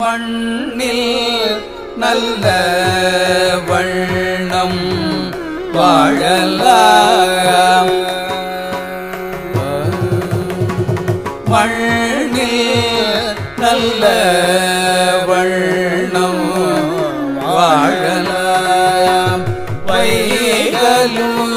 மண்ணில் நல்ல வண்ணம் வாழலாம். மண்ணில் நல்ல வண்ணம் வாழலாம். வைகளும்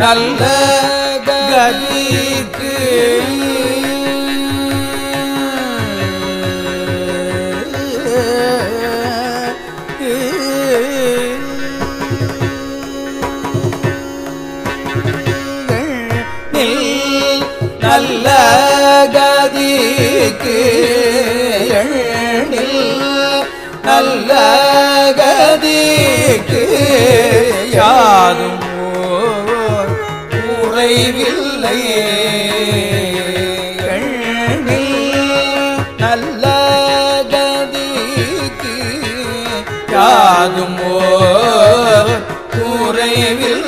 நல்ல கதிக்கு. நல்ல கதிக்கு. எழில் நல்ல கதிக்கு. யாரும் குறைவில்லை நல்ல கதிக்கு யாதும் ஓர் குறைவில்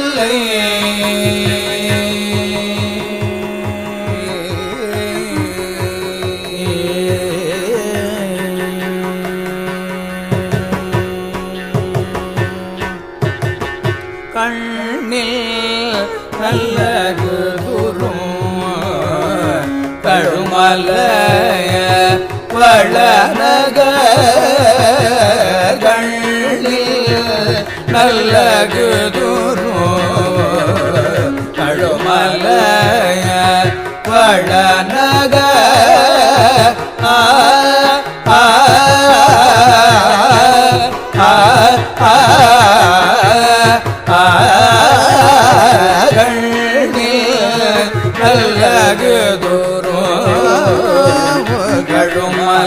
கழுமலைய வளநக கண்ணில்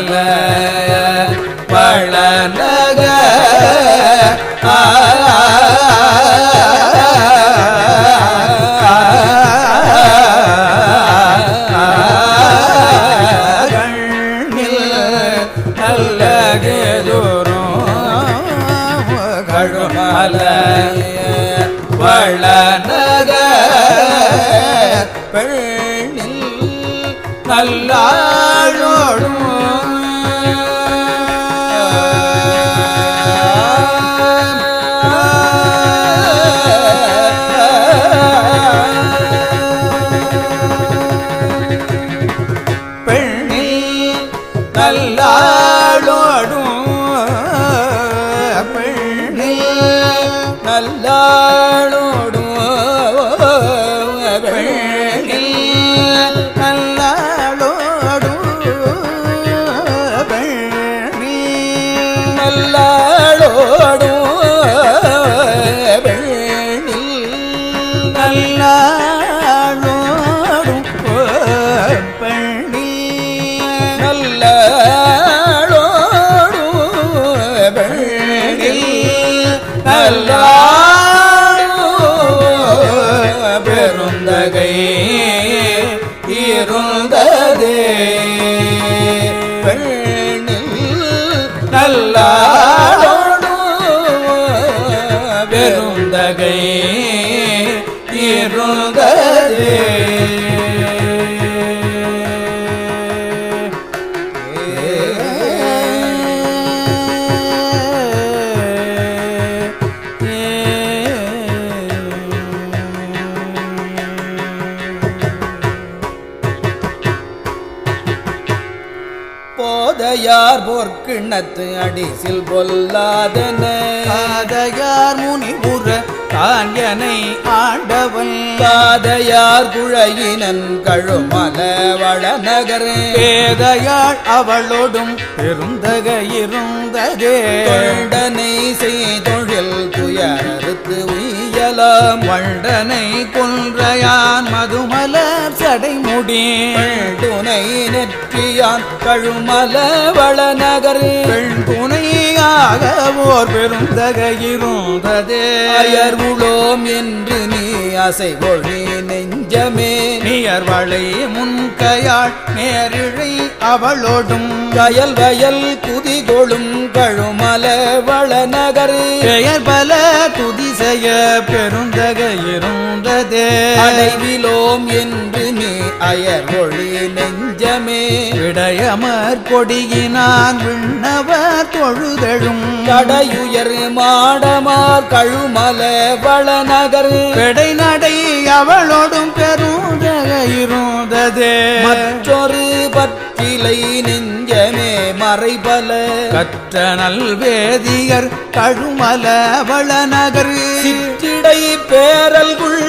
கழுமல பழநக நல்லகு கழுமல வளநக நல்லாளோடும் பொற்கிண்ணத்து அடிசில் பொல்லாதன. காதையார் முனிபுர காஞ்சனை ஆண்டவன். காதையார் குழையினன் கழுமல வளநகர். பேதையாள் அவளோடும் பெருந்தக இருந்ததே. தொண்டனை செய்தொழில் துயரறுத்து உய்யலாம். வண்டனை கொன்றையான் மதுமலர் சடைமுடி. துணை நெற்றியான் கழுமல வளநகர். பெண் துணையாக ஓர் பெருந்தக இருந்ததே. அயர் உளோம் என்று நீ அசை ஒழி நெஞ்சமே நியர்வளை முன்கையாள் நேரிழை அவளோடும். கயல் வயல் குதிகொளும் கழுமல வளநகர். பெயர் பல துதி செய்ய அடைவிலோம் என்று நீ அயர் ஒளி நெஞ்சமே. விடயமர் கொடியினான் விண்ணவர் தொழுதழும். கடையுயர் மாடமார் கழுமல வளநகர். பெடை நடை அவளோடும் பெருந்தக இருந்ததே. மற்றொரு பற்றிலை நெஞ்சமே மறைபல. கற்ற நல்வேதியர் கழுமல வளநகர். சிற்றிடை பேரல்குள்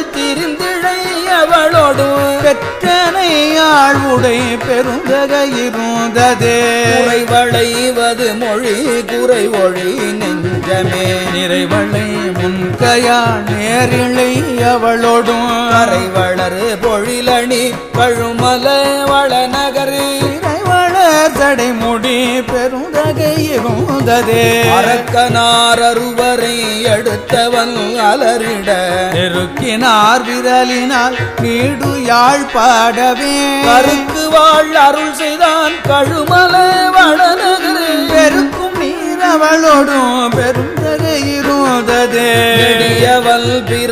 ஆழ்வுடை பெருந்தக இருந்ததே. குறைவளைவது மொழி குறை ஒழி நெஞ்சமே. நிறைவளை முன்கையா நேரிழை அவளோடும். கரை வளரு பொழிலணி கழுமல வளநகர் சடைமுடி பெருந்தக இருந்ததே அரக்கனார் அறுவரை எடுத்தவன் அலரிட நெருக்கினார் விரலினால் நீடு யாழ் பாடவே கருக்கு வாழ் அருள் செய்தான் கழுமல வளநகர் பெருக்கும் நீர் அவளோடும் பெருந்தக இருந்ததே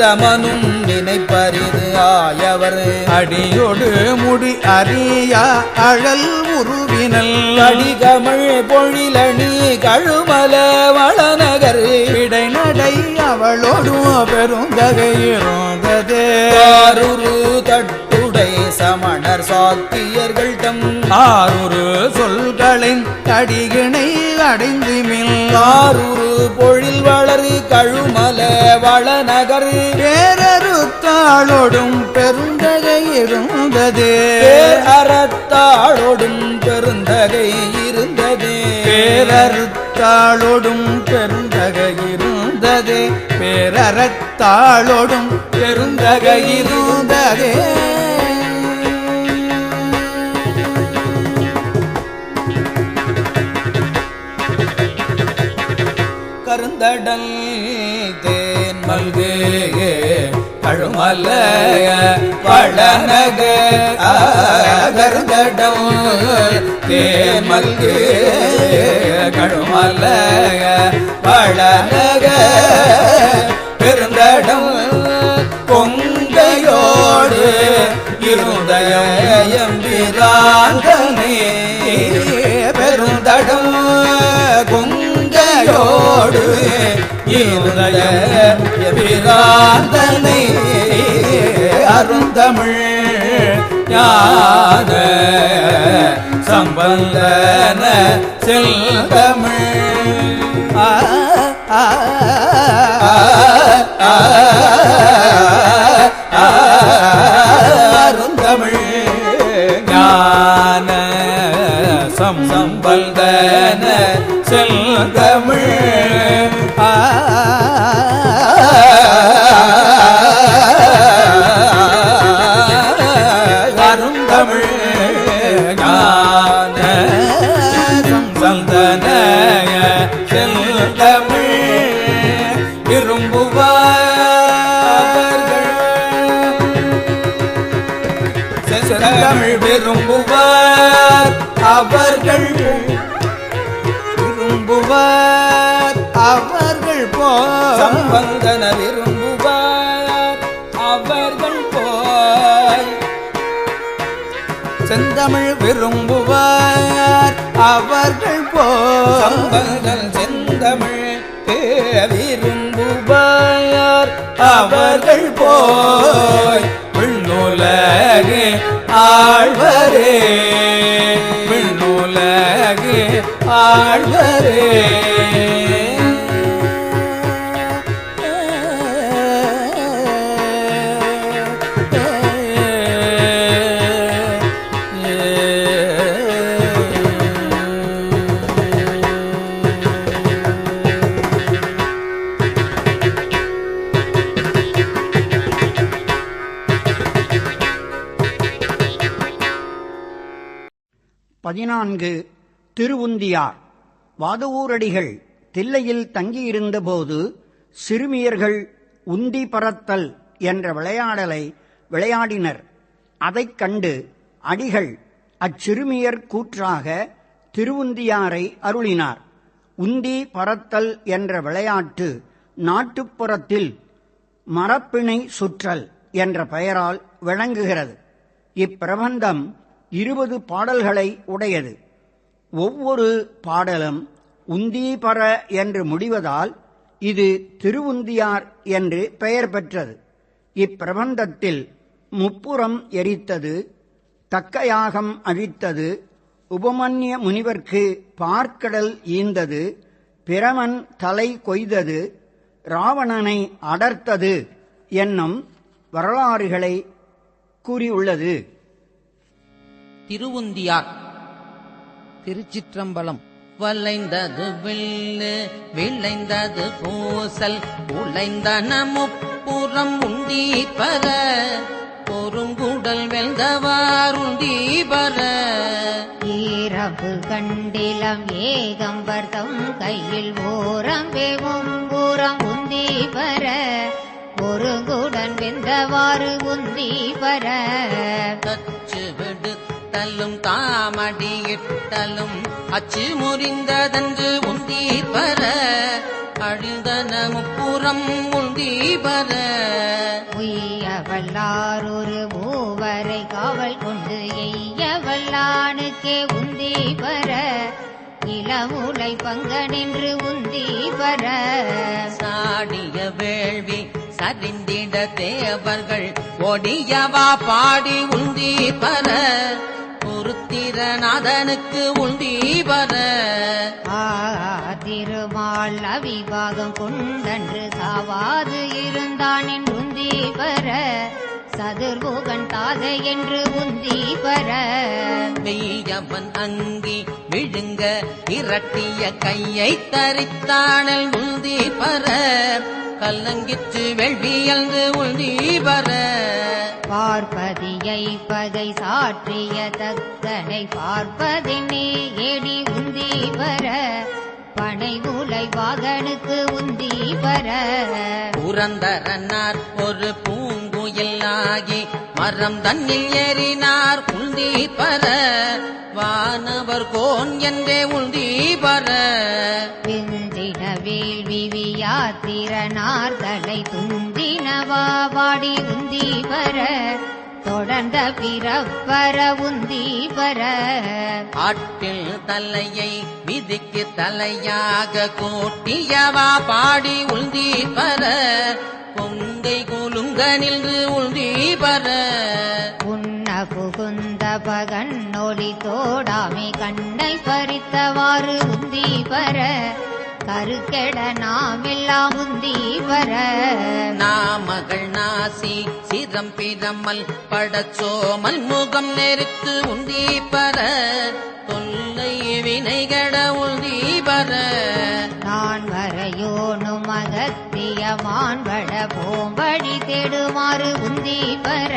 பிரமனும் நினைப்பரிது ஆயவர் அடியோடு முடி அறியா அழல் உருவினல். கடிகமழ் பொழிலணி கழுமல வளநகர். விடை நடை அவளோடும் பெருந்தகை இருந்ததே ஆருரு தட்டுடை சமணர் சாத்தியர்கள் தம் ஆறுரு சொல்களின் கடிகிணை அடைந்து மில் ஆருரு பொழில் வளரு கழுமல வளநகர். பேரறுத்தாளோடும் பெருந்தகை இருந்ததே. அறத்தாளோடும் பெருந்தகை இருந்ததே. பேரறுத்தாளோடும் பெருந்தகை இருந்ததே. பேரறத்தாளோடும் பெருந்தகை இருந்ததே. கருந்தடல் கழுமல்ல பழனக கருந்தடம் தேமல்கு கழுமல பழனக பெருந்தடம் பொங்கையோடு இருந்தய விராந்தனே கொங்கையோடு இருந்தய பிராந்தனை அருந்தமிழ் ஞான சம்பந்தன செல்தமிழ் ஆ, ஆ, ஆ, விரும்புவார் அவர்கள். விரும்புவார் அவர்கள் போ. சம்பந்தன விரும்புவார் அவர்கள் போய் செந்தமிழ் விரும்புவார் அவர்கள் போ. சம்பந்தன் செந்தமிழ் விரும்புவார் அவர்கள் போய். விண்ணுலகு ஆழ்வரே. விண்ணுலகு ஆழ்வரே. நான்கு திருவுந்தியார். வாதவூரடிகள் தில்லையில் தங்கியிருந்தபோது சிறுமியர்கள் உந்தி பறத்தல் என்ற விளையாடலை விளையாடினர். அதைக் கண்டு அடிகள் அச்சிறுமியர் கூற்றாக திருவுந்தியாரை அருளினார். உந்தி பறத்தல் என்ற விளையாட்டு நாட்டுப்புறத்தில் மரப்பிணை சுற்றல் என்ற பெயரால் விளங்குகிறது. இப்பிரபந்தம் இருபது பாடல்களை உடையது. ஒவ்வொரு பாடலும் உந்தீபர என்று முடிவதால் இது திருவுந்தியார் என்று பெயர் பெற்றது. இப்பிரபந்தத்தில் முப்புறம் எரித்தது தக்கயாகம் அழித்தது உபமன்ய முனிவர்க்கு பார்க்கடல் ஈந்தது பிரமன் தலை கொய்தது ராவணனை அடர்த்தது என்னும் வரலாறுகளை கூறியுள்ளது. திருவுந்தியார். திருச்சிற்றம்பலம். வளைந்தது வில்லு விளைந்தது பூசல் உழைந்தன முப்புறம் உண்டி பர பொருங்குடல் வெல்தவார் உண்டி பர. ஈரவு கண்டிலம் ஏகம்பர்தம் கையில் ஓரம் வெகும்புறம் உந்தி பர ஒருங்குடன் வெந்தவாறு உந்தி விடுத்தலும் தாமடியிட்டலும் அச்சு முறிந்ததன்று உந்தி பர அழுதன முப்புறம் உந்தி பர உய்யவல்லாரொரு மூவரை காவல் கொண்டு எய்யவல்லானுக்கே உந்தி பர இளமுலை பங்க நின்று உந்தி பர சாடிய வேள்வி சரிந்திட தேவர்கள் ஒடியவா பாடி உந்தி பர பொருத்திரநாதனுக்கு உந்தி பர ஆ திருமால் அவிவாகம் கொண்டன்று சாவாது இருந்தான் என்று உந்தி பர சதுர்முகன் தாதை என்று உந்தி பர மெய்யவன் அங்கி விழுங்க இரட்டிய கையை தரித்தானல் உந்தி பர கல்லங்கிற்று வெள்வியல்ந்து உந்தி பர பார்ப்பதியை பகை சாற்றிய தத்தனை பார்ப்பதினே ஏடி உந்தி வர பனை உலை வாகனுக்கு உந்தி வர. புரந்தரனார் ஒரு பூங்குயில் ஆகி மரம் தன்னில் ஏறினார் உந்தி பர. வானவர் கோன் என்றே உந்தி பர. விந்தின வேள்வி வியாத்திரனார் தலை துந்தினவா வாடி உந்தி பர. தொடர்ந்த பிறப்பர உந்தி பர. ஆட்டில் தலையை விதிக்கு தலையாக கோட்டியவா பாடி உந்தி பர. கொங்கை நின்று உந்தி பர உண்ண புகுந்த பகன் ஒளி தோடாமை கண்ணை பறித்தவாறு உந்தி பர கருக்கெட நாமெல்லாம் உந்தி பர நாமகள் நாசி சிரம் பிரமல் படச்சோமல் முகம் நெருத்து உந்தி பர போம்படி தேடுமாறு உந்தி பர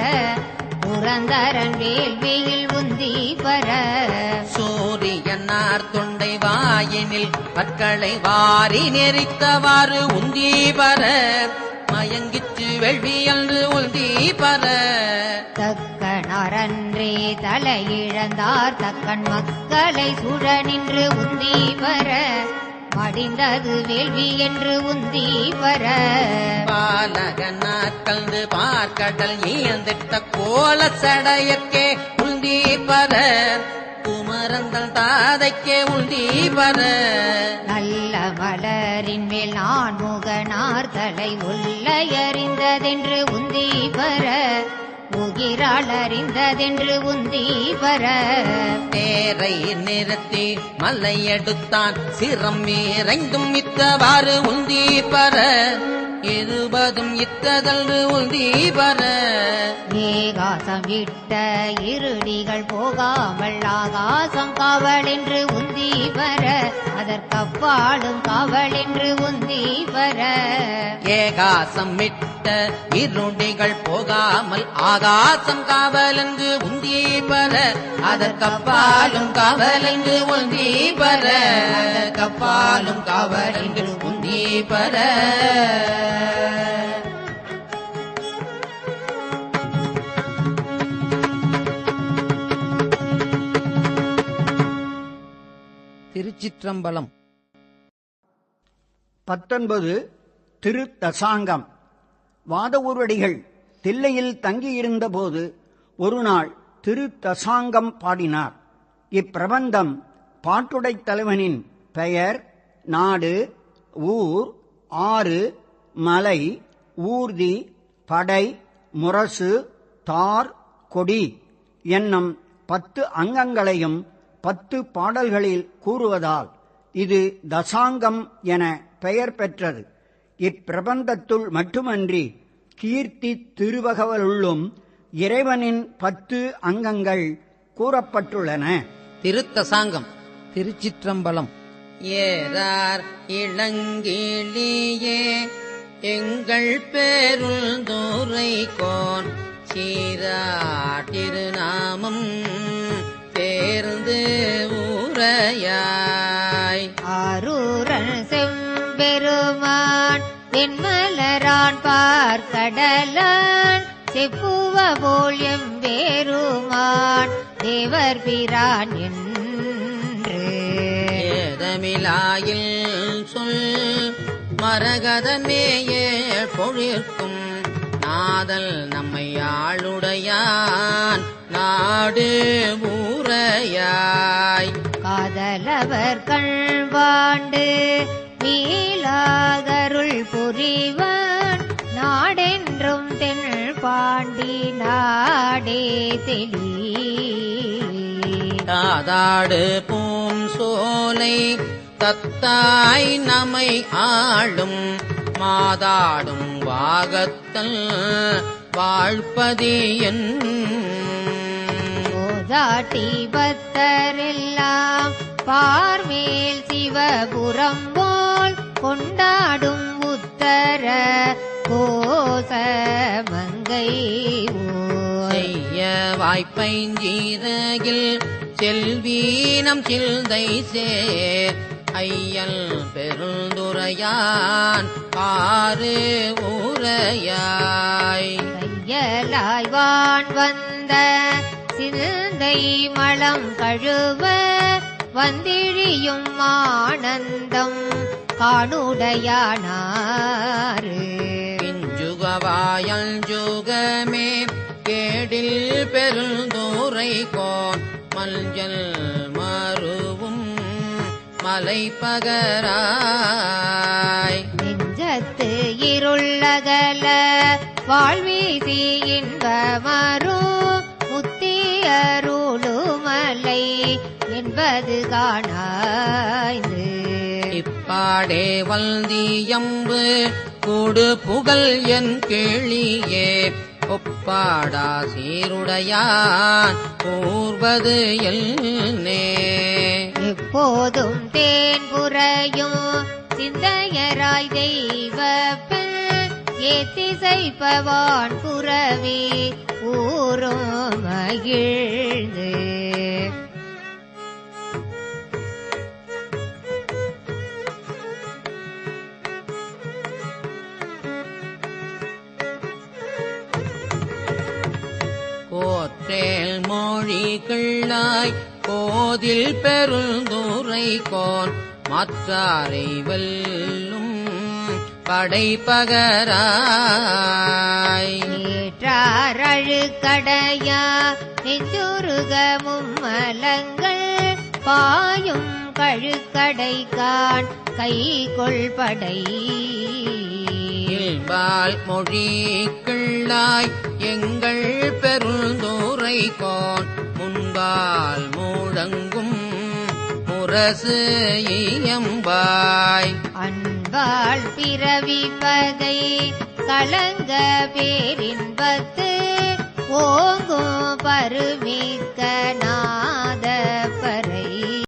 புரந்தரன் வேள்வியில் உந்தி பர சூரியனார் தொண்டை வாயினில் பற்களை வாரி நெறித்தவாறு உந்தி பர மயங்கிற்று வெள்வியன்று உந்தி பர தக்கணரன்றே தலையிழந்தார் தக்கன் மக்களை சுழ நின்று உந்தி பர மடிந்தது வேள்வி என்று உந்தி பர பாலக நாட்கள்ந்து பார்க்கடல் ஈழ்ந்திட்ட கோல சடையற்கே உந்தி பர குமரந்தல் தாதைக்கே உந்தி பர நல்ல மலரின் மேல் நான் முகனார் தலை உள்ளயறிந்ததென்று உந்தி பர உகிரால் அறிந்ததென்று உந்தி பர தேரை நிறுத்தி மலை எடுத்தான் சிரம் இறைந்தும் இத்தவாறு உந்தி பர இருபதும் இத்ததன்று உந்தி பர ஏகாசம் விட்ட இருடிகள் போகாமல் ஆகாசம் காவல் என்று உந்தி பர அதற்கப்பாலும் காவல் என்று உந்தி பர ஏகாசம் மிட்ட இருடிகள் போகாமல் ஆகாசம் காவலங்கு உந்தி பெற அதற்கப்பாலும் காவலங்கு உந்தி பெற அதற்கப்பாலும் காவலங்கு பெற திருச்சிற்றம்பலம். பத்தொன்பது திரு தசாங்கம் வாதவூரடிகள் தில்லையில் தங்கியிருந்தபோது ஒரு நாள் திரு தசாங்கம் பாடினார். இப்பிரபந்தம் பாட்டுடைத் தலைவனின் பெயர் நாடு ஊர் ஆறு மலை ஊர்தி படை முரசு தார் கொடி என்னும் பத்து அங்கங்களையும் பத்து பாடல்களில் கூறுவதால் இது தசாங்கம் என பெயர் பெற்றது. இப்பிரபந்தத்துள் மட்டுமன்றி கீர்த்தி திருவகவலுள்ளும் இறைவனின் பத்து அங்கங்கள் கூறப்பட்டுள்ளன. திருத்தசாங்கம் திருச்சிற்றம்பலம் ஏறார் இளங்கிலேயே. எங்கள் பேருள் தூரை கோன் சீராட்டிருநாமம் தேர்ந்து ஊரையாய். ஆரூரன் செம்பெருமான் வெண்மலரான் பார்க்கடலான். செப்புவ போல் எம்பெருமான் தேவர் பிரான் என் ஏதமிலாயில் சொல் மரகதமேய பொழிற்கும் நாதல் நம்மை ஆளுடையான் நாடு ஊரையாய். காதலவர் கண்பாண்டு மீளாகருள் புரிவான் நாடென்றும் தென் பாண்டி நாடே தெளி. தாதாடு பூம் சோலை தத்தாய் நமை ஆளும் மாதாடும் வாகத்தல் வாழ்பதியன். போதாட்டி பத்தரெல்லாம் பார்மேல் சிவபுரம் போல் கொண்டாடும் உத்தர கோச மங்கை ஓர். செய்ய வாய்ப்பைஞ்சீரகில் செல்வீனம் சில்தை சேர். ஐயல் பெருந்துரையான் ஆறு ஊரையாய். கையலாய் வான் வந்த சிந்தை மலம் கழுவ வந்திழியும் ஆனந்தம் காணுடையானாறு. பிஞ்சுகவாயல் ஜுகமே கேடில் பெருந்தூரை கோன். மஞ்சள் மருவும் மலை பகராய். நெஞ்சத்து இருளகல வாழ்வீசி இன்பமரும் முத்தியருளுமலை என்பது காணாய்ந்து. இப்பாடே வல்தியம்பு கூடு புகழ் என் கிளியே. ஒப்பாடா சீருடையான் கூர்வது எல்னே எப்போதும் தேன் புறையும் சிந்தையராய் தெய்வ ஏத்திசைப்பவான் புறவி ஊரும் மகிழ்ந்து கிள்ளாய் கோதில் பெருந்துரை கோன் மாற்றாரை வெல்லும் படைப்பகராய். ஏற்றாரழுக்கடையா நெஞ்சுருகமும் மலங்கள் பாயும் கழுக்கடைக்கான் கை கொள்படை இல்பால் மொழி கிள்ளாய் எங்கள் பெருந்தூரை கோன் இயம்பால் முழங்கும் முரசு இயம்பாய். அன்பாள் பிறவி பகை கலங்க பேரின்பத்து ஓங்கும் பருமிக்க நான்